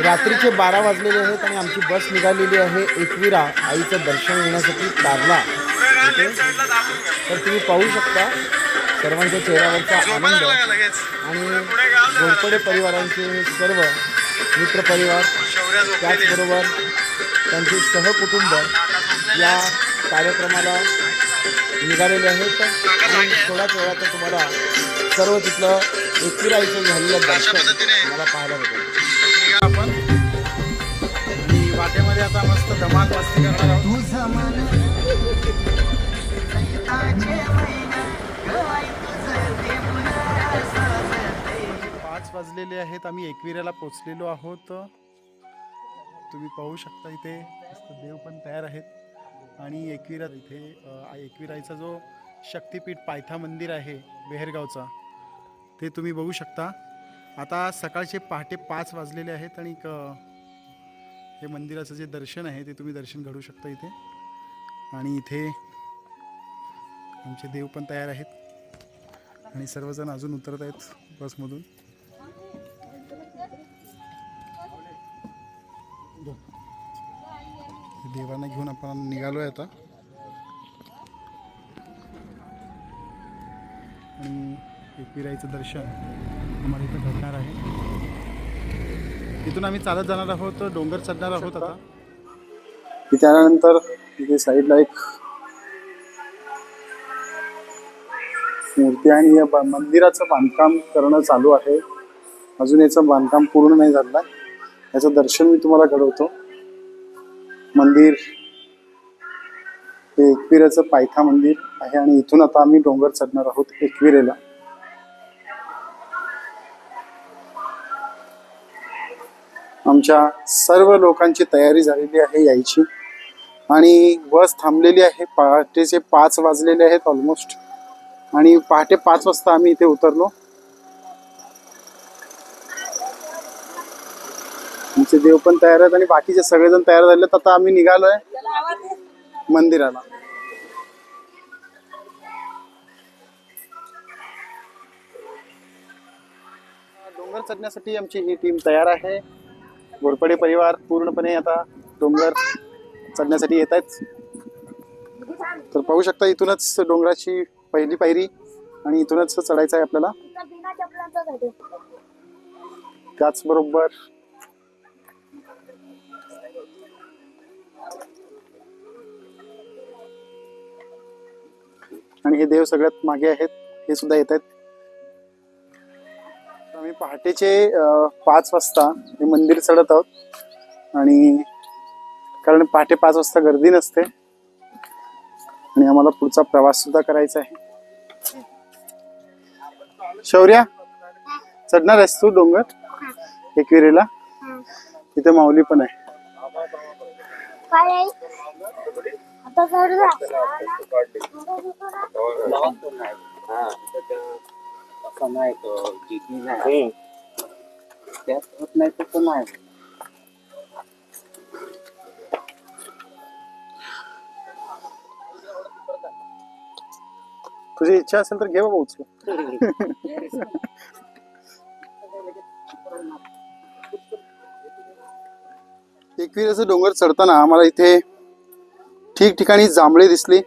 रात्रीचे बारा वाजलेले आहेत आणि आमची बस निघालेली आहे एकविरा आईचं दर्शन घेण्यासाठी कारला ओके? तर तुम्ही पाहू शकता सर्वांच्या चेहऱ्यावरचा आनंद आणि घोरपडे परिवारांचे सर्व मित्रपरिवार त्याचबरोबर त्यांचे सहकुटुंब या कार्यक्रमाला निघालेले आहेत. आणि थोड्याच वेळात तुम्हाला सर्व तिथलं एकविरा इथं झालेलं दर्शन मला पाहायला भेटेल. वाटेमध्ये आता मस्त धमाल मस्ती करणार आहोत. पाच वाजलेले आहेत आम्ही एकविऱ्याला पोचलेलो आहोत. तुम्ही पाहू शकता इथे मस्त देव पण तयार आहेत. आणि एकविरा इथे अ, एकविराईचा जो शक्तिपीठ पायथा मंदिर आहे बेहरगावचा ते तुम्ही बघू शकता. आता सकाळचे पहाटे पाच वाजलेले आहेत आणि हे मंदिराचं जे दर्शन आहे ते तुम्ही दर्शन घडू शकता इथे. आणि इथे आमचे देव पण तयार आहेत. आणि सर्वजण अजून उतरत आहेत बसमधून. देवांना घेऊन आपण निघालो आहे आता. आणि एकविराईचं दर्शन आम्हाला इथं घडणार आहे. इथून आम्ही चालत जाणार आहोत डोंगर चढणार आहोत आता. त्यानंतर इथे साईडला एक मूर्ती आणि या बा- मंदिराचं बांधकाम करणं चालू आहे. अजून याचं बांधकाम पूर्ण नाही झालं याचं दर्शन मी तुम्हाला घडवतो. मंदिर हे एकविरेचं पायथा मंदिर आहे आणि इथून आता आम्ही डोंगर चढणार आहोत एकविरेला आमच्या सर्व लोकांची तयारी झालेली आहे यायची. आणि बस थांबलेली आहे. पहाटेचे पाच वाजलेले आहेत ऑलमोस्ट आणि पहाटे पाच वाजता आम्ही इथे उतरलो. आमचे देव पण तयार आहेत आणि बाकीचे सगळेजण तयार झाले आता आम्ही निघालोय मंदिराला. डोंगर चढण्यासाठी आमची ही टीम तयार आहे. घोरपडे परिवार पूर्णपणे आता डोंगर चढण्यासाठी येत आहेत. तर पाहू शकता इथूनच डोंगराची पहिली पायरी आणि इथूनच चढायचं आहे आपल्याला. त्याचबरोबर आणि हे देव सगळ्यात मागे आहेत हे सुद्धा येत आहेत. आम्ही पहाटेचे पाच वाजता हे मंदिर चढत आहोत. आणि कारण पहाटे पाच वाजता गर्दी नसते. आणि आम्हाला पुढचा प्रवास सुद्धा करायचा आहे. शौर्या चढणार आहेस तू डोंगर? एकविरेला तिथे माऊली पण आहे. काय आहे आता असं नाही तो जिंकली नाही. त्यात होत नाही तसं नाही. तुझी इच्छा असेल तर घे बाबा उचलून एकविराचं डोंगर चढताना आम्हाला इथे ठिकठिकाणी जांभळे दिसली.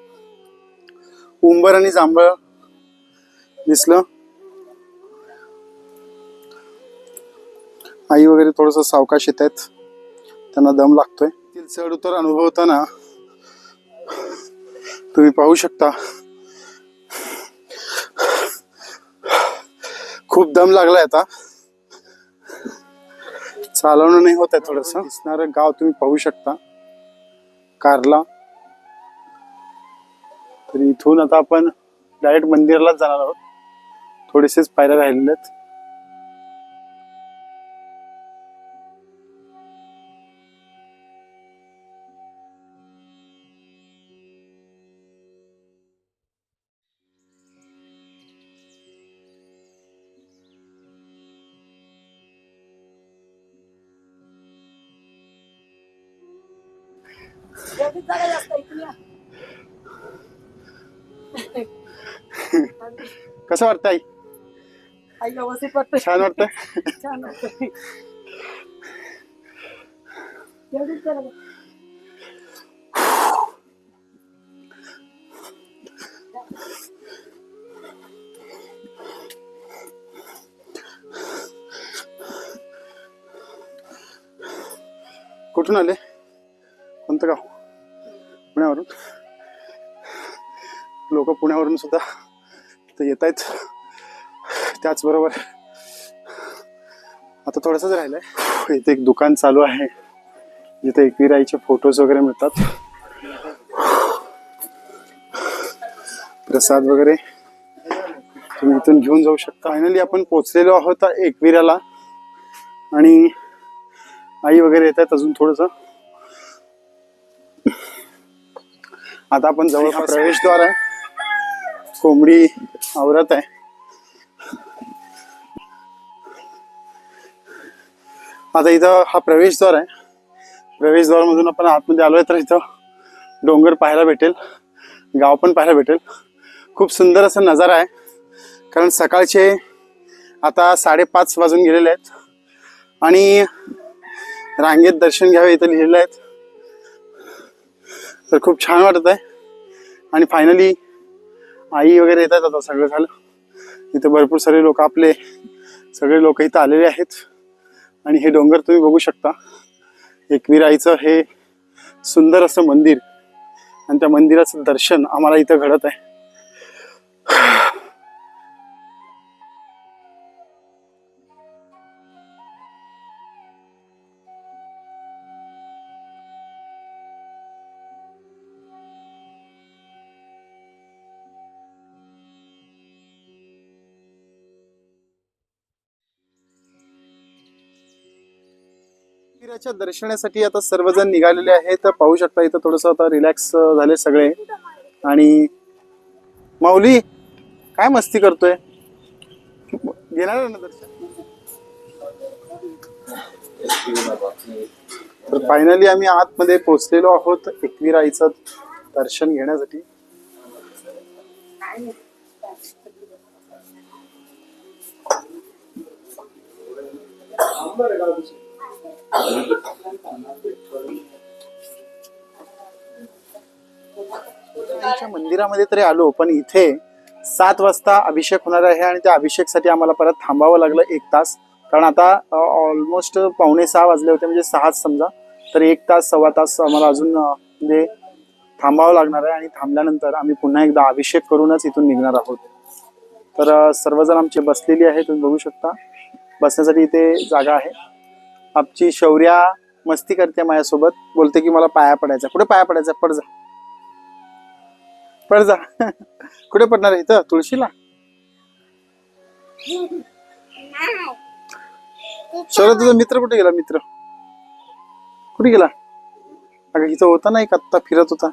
उंबर आणि जांभळ दिसलं. आई वगैरे थोडस सावकाश येत आहेत. त्यांना दम लागतोय. चढ उतर अनुभवताना तुम्ही पाहू शकता. खूप दम लागलाय आता. चालवणं नाही होत आहे थोडस. दिसणारं गाव तुम्ही पाहू शकता. कारला. तर इथून आता आपण डायरेक्ट मंदिरालाच जाणार आहोत. थोडेसेच पायऱ्या राहिलेले आहेत. कसं वाटतं आई आई व्यवस्थित वाटतं छान वाटतं छान वाटतं कुठून आले? पुण्यावरून. लोक पुण्यावरून सुद्धा इथं येत आहेत. त्याचबरोबर आता थोडंसंच राहिलंय. इथे एक दुकान चालू आहे. जिथे एकविराईचे फोटोज वगैरे मिळतात. प्रसाद वगैरे. तुम्ही इथून घेऊन जाऊ शकता. फायनली आपण पोचलेलो आहोत एकविराला. आणि आई वगैरे येत आहेत अजून थोडंसं. आता आपण जवळ हा प्रवेशद्वार आहे. कोंबडी आवरत आहे. आता इथं हा प्रवेशद्वार आहे. प्रवेशद्वार मधून आपण आतमध्ये आलोय तर इथं डोंगर पाहायला भेटेल. गाव पण पाहायला भेटेल. खूप सुंदर असा नजारा आहे. कारण सकाळचे आता साडेपाच वाजून गेलेले आहेत. आणि रांगेत दर्शन घ्यावे इथं लिहिलेलं आहेत. तर खूप छान वाटत आहे. आणि फायनली आई वगैरे येतात आता सगळं झालं. इथं भरपूर सारे लोक आपले सगळे लोक इथं आलेले आहेत. आणि हे डोंगर तुम्ही बघू शकता. एकवीर आईचं हे सुंदर असं मंदिर. आणि त्या मंदिराचं दर्शन आम्हाला इथं घडत आहे. मंदिराच्या दर्शनासाठी आता सर्वजण निघालेले आहेत. पाहू शकता इथं थोडस आता रिलॅक्स झाले सगळे. आणि माऊली काय मस्ती करतोय? घेणार ना दर्शन? तर फायनली आम्ही आतमध्ये पोहोचलेलो आहोत एकवीर आईचं दर्शन घेण्यासाठी. मंदिरामध्ये तरी आलो पण इथे सात वाजता अभिषेक होणार आहे आणि त्या अभिषेकसाठी आम्हाला परत थांबावं लागलं एक तास. कारण आता ऑलमोस्ट पावणे सहा वाजले होते म्हणजे सहाच समजा. तर एक तास सव्वा तास आम्हाला अजून म्हणजे थांबावं लागणार आहे आणि थांबल्यानंतर आम्ही पुन्हा एकदा अभिषेक करूनच इथून निघणार आहोत. तर सर्वजण आमची बसलेली आहे तुम्ही बघू शकता. बसण्यासाठी इथे जागा आहे. आपची शौर्या मस्ती करते माझ्यासोबत. बोलते की मला पाया पडायचा. कुठे पाया पडायचा? पड जा. पड जा. कुठे पडणार आहे? इथं? तुळशीला? शौर्य तुझा मित्र कुठे गेला? मित्र. कुठे गेला? अगं इथं होता ना एक आत्ता फिरत होता.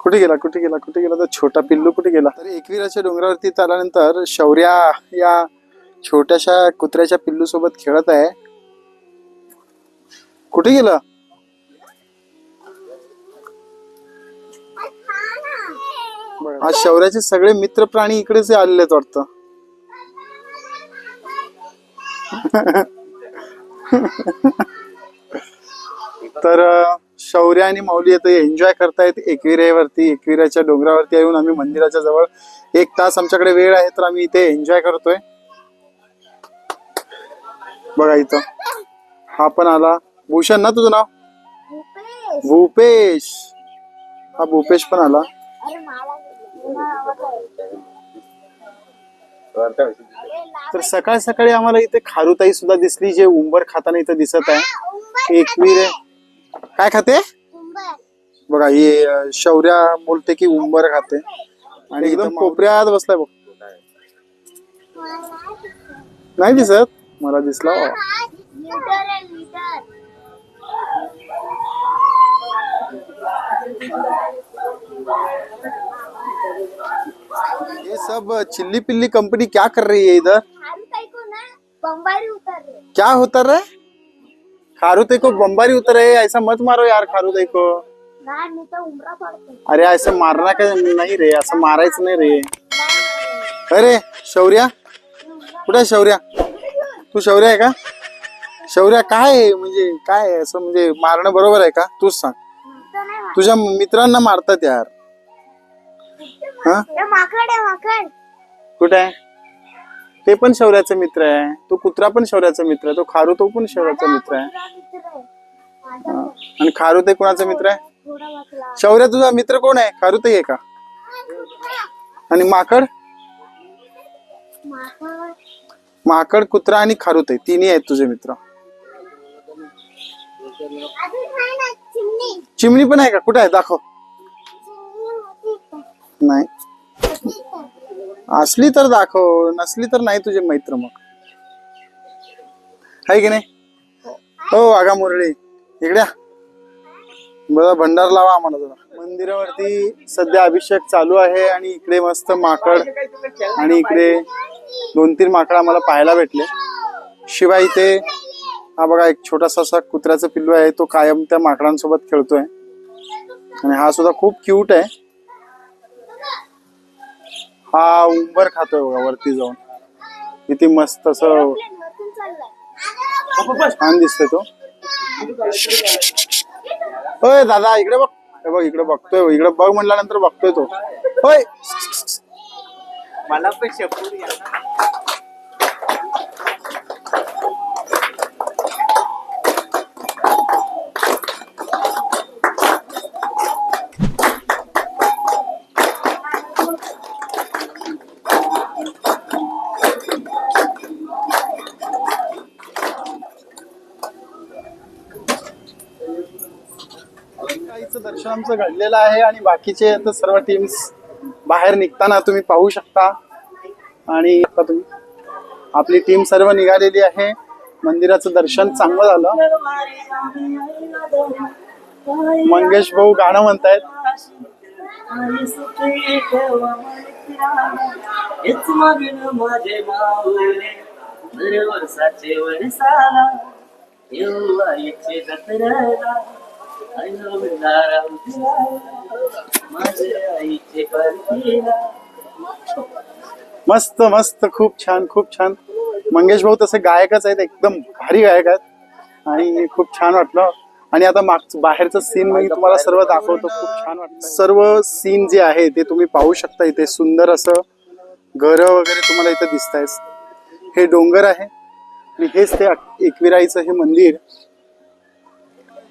कुठे गेला? कुठे गेला? कुठे गेला? तर छोटा पिल्लू कुठे गेला? तर एकविराच्या डोंगरावरती आल्यानंतर शौर्या या छोट्याशा कुत्र्याच्या पिल्लू सोबत खेळत आहे. कुठे गेला? आज शौर्याचे सगळे मित्र प्राणी इकडेच आलेले आहेत वाटत. तर शौर्य आणि माऊली आता एन्जॉय करतायत एकविरेवरती एकविराच्या डोंगरावरती येऊन आम्ही मंदिराच्या जवळ एक तास आमच्याकडे वेळ आहे तर आम्ही इथे एन्जॉय करतोय. बघा इथं. हा पण आला. भूषण ना तुझं नाव? भूपेश. भूपेश. हा भूपेश पण आला. तर सकाळ सकाळी आम्हाला इथे खारुताई सुद्धा दिसली जे उंबर खाताना इथं दिसत आहे. एकवीर काय खाते? उंबर. बघा ही शौर्या बोलते की उंबर खाते. आणि एकदम कोपऱ्यात बसलाय बघ. नाही दिसत? मला दिसला. ये सब चिल्ली पिल्ली कंपनी क्या कर रही है इधर? उतर क्या होता रे खारू को बम्बारी उतर है ऐसा मत मारो यार खारू को। अरे असं मारना का नाही रे असं मारायचं नाही रे। अरे शौर्या कुठे शौर्या। तू शौर्य आहे का? शौर्या काय आहे? म्हणजे काय आहे? असं म्हणजे मारणं बरोबर आहे का? तूच सांग. तुझ्या मित्रांना मारतात यार. हा? माकड आहे माकड. कुठे आहे? ते पण शौर्याचा मित्र आहे. तो कुत्रा पण शौर्याचा मित्र आहे. तो खारू तो पण शौर्याचा मित्र आहे. माझा मित्र आहे. माझा. आणि खारू ते कोणाचा मित्र आहे? वाचला शौर्य तुझा मित्र कोण आहे? खारू ते आहे का? आणि माकड? माकड. माकड कुत्रा आणि खारुते तिन्ही आहेत तुझे मित्र. चिमणी पण आहे का? कुठे आहे? दाखव. नाही. असली तर दाखव नसली तर नाही तुझे मैत्र मग. आहे की नाही? हो आगा मुरळी. इकड्या बघा भंडार लावा आम्हाला जरा. मंदिरावरती सध्या अभिषेक चालू आहे आणि इकडे मस्त माकड आणि इकडे दोन तीन माकड आम्हाला पाहायला भेटले. शिवाय इथे हा बघा एक छोटासा असा कुत्र्याचा पिल्लू आहे तो कायम त्या माकडांसोबत खेळतोय. आणि हा सुद्धा खूप क्यूट आहे. हा उंबर खातोय बघा वरती जाऊन. किती मस्त असं छान दिसतोय तो. होय दादा इकडे बघ. हे बघ इकडे बघतोय इकडे बघ म्हणल्यानंतर बघतोय तो. होय. मला पण बाकीचं दर्शन आमचं घडलेलं आहे आणि बाकीचे आता सर्व टीम्स बाहेर निघताना तुम्ही पाहू शकता. आणि आता तुम्ही आपली टीम सर्व निघालेली आहे. मंदिराचं दर्शन चांगलं झालं. मंगेश भाऊ गाणं म्हणतायत. हेच माझे मस्त मस्त खूप छान खूप छान. मंगेश भाऊ तसे गायकच आहेत एकदम भारी गायक आहेत. आणि खूप छान वाटलं. आणि आता माग बाहेरचं सीन मी तुम्हाला सर्व दाखवतो. खूप छान वाटतं सर्व सीन जे आहे ते तुम्ही पाहू शकता इथे. सुंदर असं घर वगैरे तुम्हाला इथे दिसत हे डोंगर आहे. आणि हेच ते एकविराईचं हे मंदिर.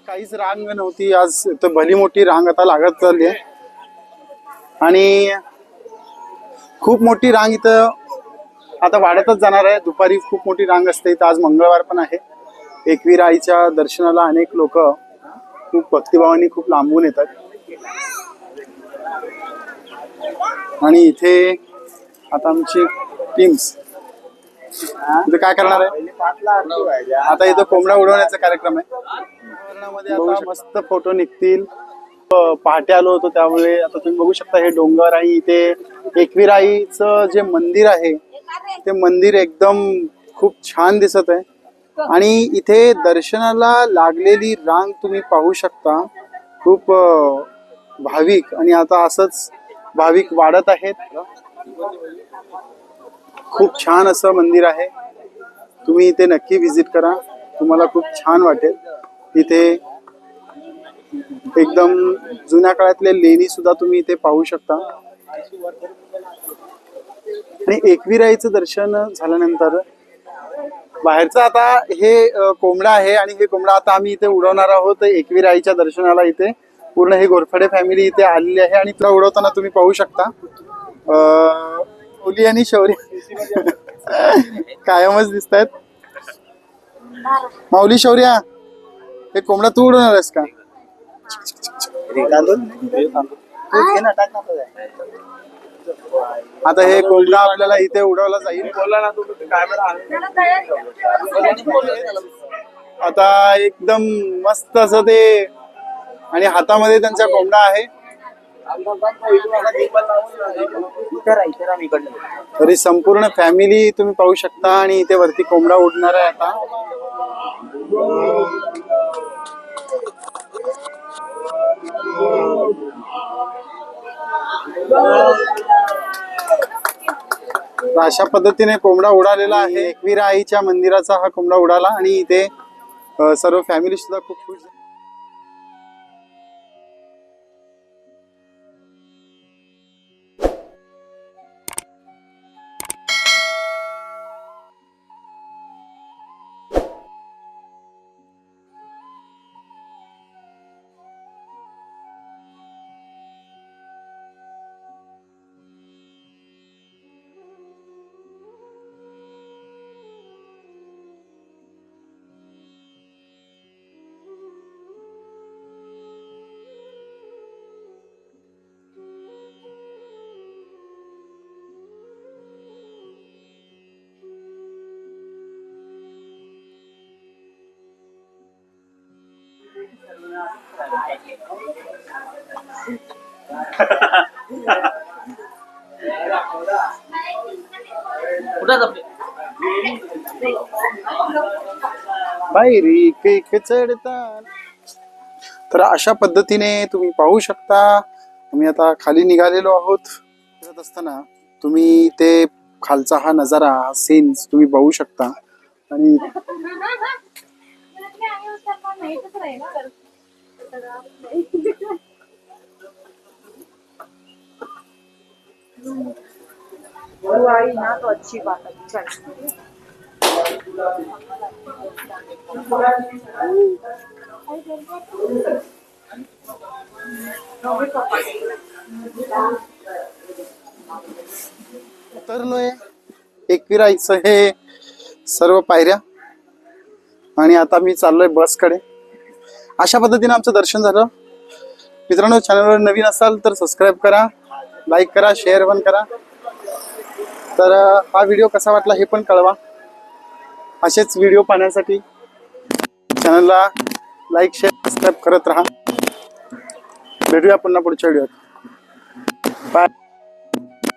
काहीच रांग नव्हती. आज तर भली मोठी रांग आता लागत चालली आहे. आणि खूप मोठी रांग इथं आता वाढतच जाणार आहे. दुपारी खूप मोठी रांग असते. इथं आज मंगळवार पण आहे. एकवीर आईच्या दर्शनाला अनेक लोक खूप भक्तिभावाने खूप लांबून येतात. आणि इथे आता आमची टीम्स काय करणार आहे? आता इथं कोंबडा उडवण्याचा कार्यक्रम आहे. वातावरणामध्ये आता मस्त फोटो निघतील. पहाटे आलो होतो त्यामुळे आता तुम्ही बघू शकता हे डोंगर आणि इथे एकविराईचं जे मंदिर आहे ते मंदिर एकदम खूप छान दिसत आहे. आणि इथे दर्शनाला लागलेली रांग तुम्ही पाहू शकता. खूप भाविक आणि आता असंच भाविक वाढत आहेत. खूप छान असं मंदिर आहे. तुम्ही इथे नक्की व्हिजिट करा. तुम्हाला खूप छान वाटेल. इथे एकदम जुन्या काळातले लेणी सुद्धा तुम्ही इथे पाहू शकता. आणि एकविराईचं दर्शन झाल्यानंतर बाहेरचं आता हे कोंबडा आहे आणि हे कोंबडा आता आम्ही इथे उडवणार आहोत. एकविराईच्या दर्शनाला इथे पूर्ण हे गोरफडे फॅमिली इथे आलेली आहे आणि तुला उडवताना तुम्ही पाहू शकता. ओली आणि शौर्य कायमच दिसत आहेत माऊली शौर्या हे कोंबडा तू उडवणार आहेस का? आता हे कोंबडा आपल्याला इथे उडवला जाईल. बोला ना आता एकदम मस्त असं ते आणि हातामध्ये त्यांचा कोंबडा आहे. तरी संपूर्ण फॅमिली तुम्ही पाहू शकता आणि इथे वरती कोंबडा उडणार आहे आता. अशा पद्धतीने कोंबडा उडालेला आहे. एकवीर आईच्या मंदिराचा हा कोंबडा उडाला आणि इथे सर्व फॅमिली सुद्धा खूप खुश पायरी कैक चढतात तर अशा पद्धतीने तुम्ही पाहू शकता. आम्ही आता खाली निघालेलो आहोत. फिरत असताना तुम्ही ते खालचा हा नजारा हा सीन्स तुम्ही पाहू शकता. आणि ना तो अच्छी बात है चल उतरलोय एकविराईचं हे सर्व पायऱ्या. आणि आता मी चाललोय बसकडे. अशा पद्धतीने आमचं दर्शन झालं. मित्रांनो चॅनलवर नवीन असाल तर सबस्क्राईब करा लाईक करा शेअर पण करा. तर हा व्हिडिओ कसा वाटला हे पण कळवा. असेच व्हिडिओ पाहण्यासाठी चॅनलला लाईक शेअर सबस्क्राईब करत राहा. भेटूया पुन्हा पुढच्या व्हिडिओत. बाय.